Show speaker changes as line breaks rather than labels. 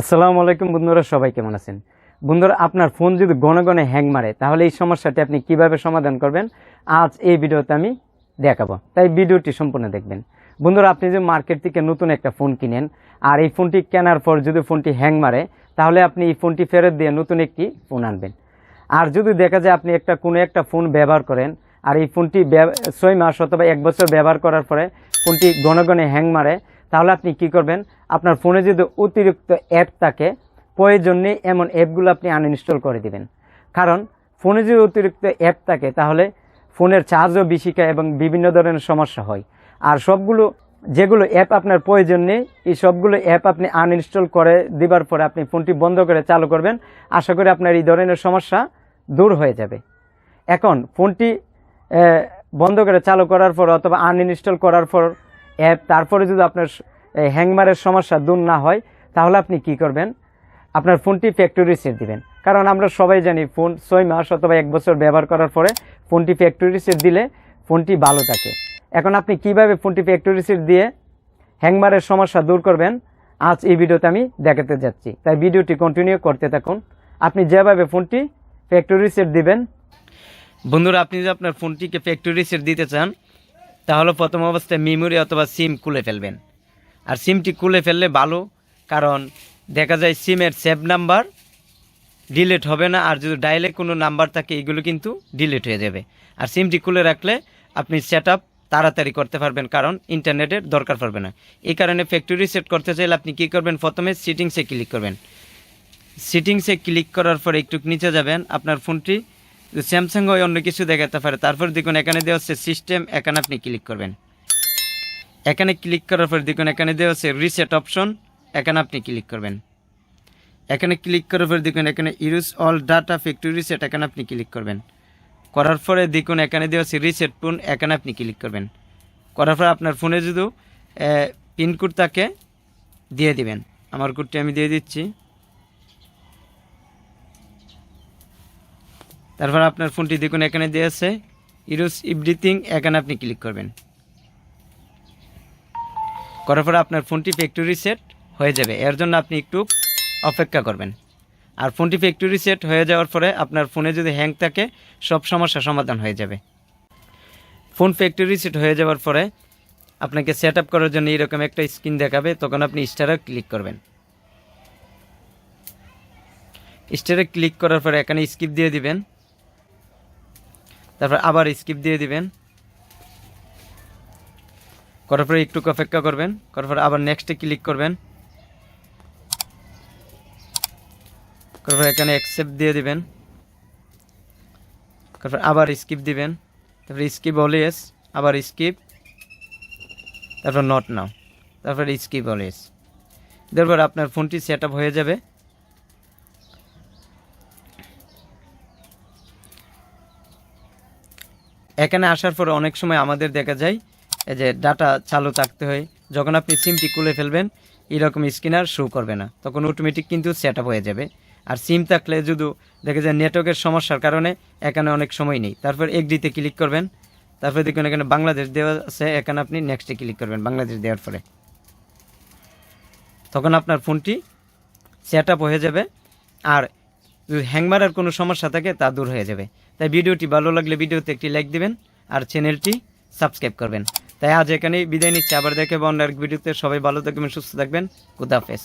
আসসালামু আলাইকুম বন্ধুরা, সবাই কেমন আছেন? বন্ধুরা, আপনার ফোন যদি ঘন ঘন হ্যাং মারে, তাহলে এই সমস্যাটি আপনি কীভাবে সমাধান করবেন? আজ এই ভিডিওতে আমি দেখাবো। তাই ভিডিওটি সম্পূর্ণ দেখবেন। বন্ধুরা, আপনি যদি মার্কেট থেকে নতুন একটা ফোন কিনেন, আর এই ফোনটি কেনার পর যদি ফোনটি হ্যাং মারে, তাহলে আপনি এই ফোনটি ফেরত দিয়ে নতুন একটি ফোন আনবেন। আর যদি দেখা যায় আপনি একটা কোনো একটা ফোন ব্যবহার করেন, আর এই ফোনটি ছয় মাস অথবা এক বছর ব্যবহার করার পরে ফোনটি ঘন ঘন হ্যাং মারে তাহলে আপনি কি করবেন? আপনার ফোনে যদি অতিরিক্ত অ্যাপ থাকে, প্রয়োজন নেই এমন অ্যাপগুলো আপনি আনইনস্টল করে দিবেন। কারণ, ফোনে যদি অতিরিক্ত অ্যাপ থাকে, তাহলে ফোনের চার্জও বেশি খায় এবং বিভিন্ন ধরনের সমস্যা হয়। আর সবগুলো, যেগুলো অ্যাপ আপনার প্রয়োজন নেই, এই সবগুলো অ্যাপ আপনি আনইনস্টল করে দিবার পরে আপনি ফোনটি বন্ধ করে চালু করবেন। আশা করি আপনার এই ধরনের সমস্যা দূর হয়ে যাবে। এখন, ফোনটি বন্ধ করে চালু করার পর অথবা আনইনস্টল করার পর অ্যাপ তারপরে যদি আপনার হ্যাংমারের সমস্যা দূর না হয়, তাহলে আপনি কি করবেন? আপনার ফোনটি ফ্যাক্টরি সেট দিবেন। কারণ আমরা সবাই জানি ফোন ছয় মাস অথবা এক বছর ব্যবহার করার পরে ফোনটি ফ্যাক্টরি সেট দিলে ফোনটি ভালো থাকে। এখন আপনি কীভাবে ফোনটি ফ্যাক্টরি সেট দিয়ে হ্যাংমারের সমস্যা দূর করবেন? আজ এই ভিডিওতে আমি দেখাতে যাচ্ছি। তাই ভিডিওটি কন্টিনিউ করতে থাকুন। আপনি যেভাবে ফোনটি ফ্যাক্টরি সেট দিবেন, বন্ধুরা, আপনি যদি আপনার ফোনটিকে ফ্যাক্টরি সেট দিতে চান, তাহলে প্রথম অবস্থায় মেমোরি অথবা সিম খুলে ফেলবেন। আর সিমটি খুলে ফেললে ভালো, কারণ দেখা যায় সিমের সেভ নাম্বার ডিলেট হবে না, আর যদি ডায়ালে কোনো নাম্বার থাকে, এগুলো কিন্তু ডিলেট হয়ে যাবে। আর সিমটি খুলে রাখলে আপনি সেট তাড়াতাড়ি করতে পারবেন, কারণ ইন্টারনেটের দরকার পড়বে না। এই কারণে ফ্যাক্টরি সেট করতে চাইলে আপনি কী করবেন? প্রথমে সিটিংসে ক্লিক করবেন। সিটিংসে ক্লিক করার পরে একটু নিচে যাবেন, আপনার ফোনটি। স্যামসাং হয় অন্য কিছু দেখাতে পারে। তারপর দেখুন, এখানে দেওয়া হচ্ছে সিস্টেম এখানে আপনি ক্লিক করবেন। এখানে ক্লিক করার পর দেখুন, এখানে দেওয়া হচ্ছে রিসেট অপশন এখানে আপনি ক্লিক করবেন। এখানে ক্লিক করার পর দেখুন, এখানে use all data factory reset এখানে আপনি ক্লিক করবেন। করার পরে দেখুন, এখানে দেওয়া আছে রিসেট ফোন এখানে আপনি ক্লিক করবেন। করার পরে আপনার ফোনে যদি পিনকোড থাকে, দিয়ে দিবেন। আমার কোডটি আমি দিয়ে দিচ্ছি। তারপর আপনার ফোনটি দেখুন, এখানে দিয়ে আছে ইউজ এভরিথিং এখানে আপনি ক্লিক করবেন। করার পরে আপনার ফোনটি ফ্যাক্টরি সেট হয়ে যাবে। এর জন্য আপনি একটু অপেক্ষা করবেন। আর ফোনটি ফ্যাক্টরি সেট হয়ে যাওয়ার পরে আপনার ফোনে যদি হ্যাং থাকে, সব সমস্যা সমাধান হয়ে যাবে। ফোন ফ্যাক্টরি সেট হয়ে যাওয়ার পরে আপনাকে সেট আপ করার জন্য এরকম একটা স্ক্রিন দেখাবে, তখন আপনি স্টারে ক্লিক করবেন। স্টারে ক্লিক করার পরে এখানে স্কিপ দিয়ে দিবেন। তারপর আবার স্কিপ দিয়ে দিবেন। করার পরে একটু অপেক্ষা করবেন। করার পরে আবার নেক্সটে ক্লিক করবেন। করার পরে এখানে অ্যাকসেপ্ট দিয়ে দিবেন। তারপর আবার স্কিপ দিবেন। তারপরে স্কিপ অলওয়েজ আবার স্কিপ তারপর নট নাও তারপর স্কিপ অলওয়েজ তারপর আপনার ফোনটি সেট হয়ে যাবে। এখানে আসার পর অনেক সময় আমাদের দেখা যায় এই যে ডাটা চালু থাকতে হয়, যখন আপনি সিমটি খুলে ফেলবেন, এরকম স্ক্রিনার শো করবে না। তখন অটোমেটিক কিন্তু সেট হয়ে যাবে। আর সিম থাকলে যদি দেখে যায় নেটওয়ার্কের সমস্যার কারণে এখানে অনেক সময় নেই। তারপর একডিতে ক্লিক করবেন। তারপরে দেখুন এখানে বাংলাদেশ দেওয়া আছে, এখানে আপনি নেক্সটে ক্লিক করবেন বাংলাদেশ দেওয়ার পরে। তখন আপনার ফোনটি সেট হয়ে যাবে। আর হ্যাং মারার কোনো সমস্যা থাকে, তা দূর হয়ে যাবে। তাই ভিডিওটি ভালো লাগলে ভিডিওতে একটি লাইক দিবেন, আর চ্যানেলটি সাবস্ক্রাইব করবেন। তাই আজ এখানেই বিদায় নিচ্ছি। আবার দেখে এক ভিডিওতে সবাই ভালো থাকবেন, সুস্থ থাকবেন। খুদাহাফেজ